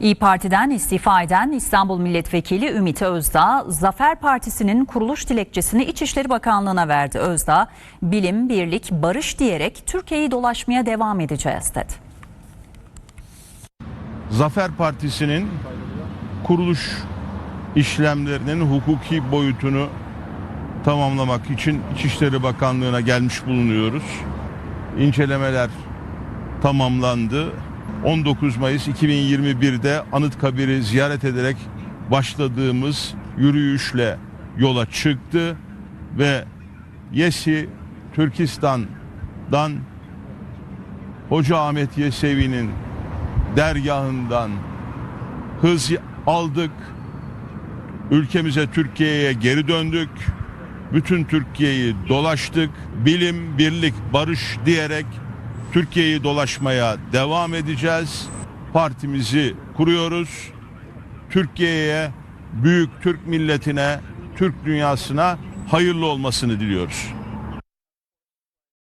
İyi Parti'den istifa eden İstanbul Milletvekili Ümit Özdağ, Zafer Partisi'nin kuruluş dilekçesini İçişleri Bakanlığı'na verdi. Özdağ, bilim, birlik, barış diyerek Türkiye'yi dolaşmaya devam edeceğiz dedi. Zafer Partisi'nin kuruluş işlemlerinin hukuki boyutunu tamamlamak için İçişleri Bakanlığı'na gelmiş bulunuyoruz. İncelemeler tamamlandı. 19 Mayıs 2021'de Anıtkabir'i ziyaret ederek başladığımız yürüyüşle yola çıktı ve Yesi Türkistan'dan Hoca Ahmet Yesevi'nin dergahından hız aldık. Ülkemize Türkiye'ye geri döndük. Bütün Türkiye'yi dolaştık. Bilim, birlik, barış diyerek Türkiye'yi dolaşmaya devam edeceğiz. Partimizi kuruyoruz. Türkiye'ye, büyük Türk milletine, Türk dünyasına hayırlı olmasını diliyoruz.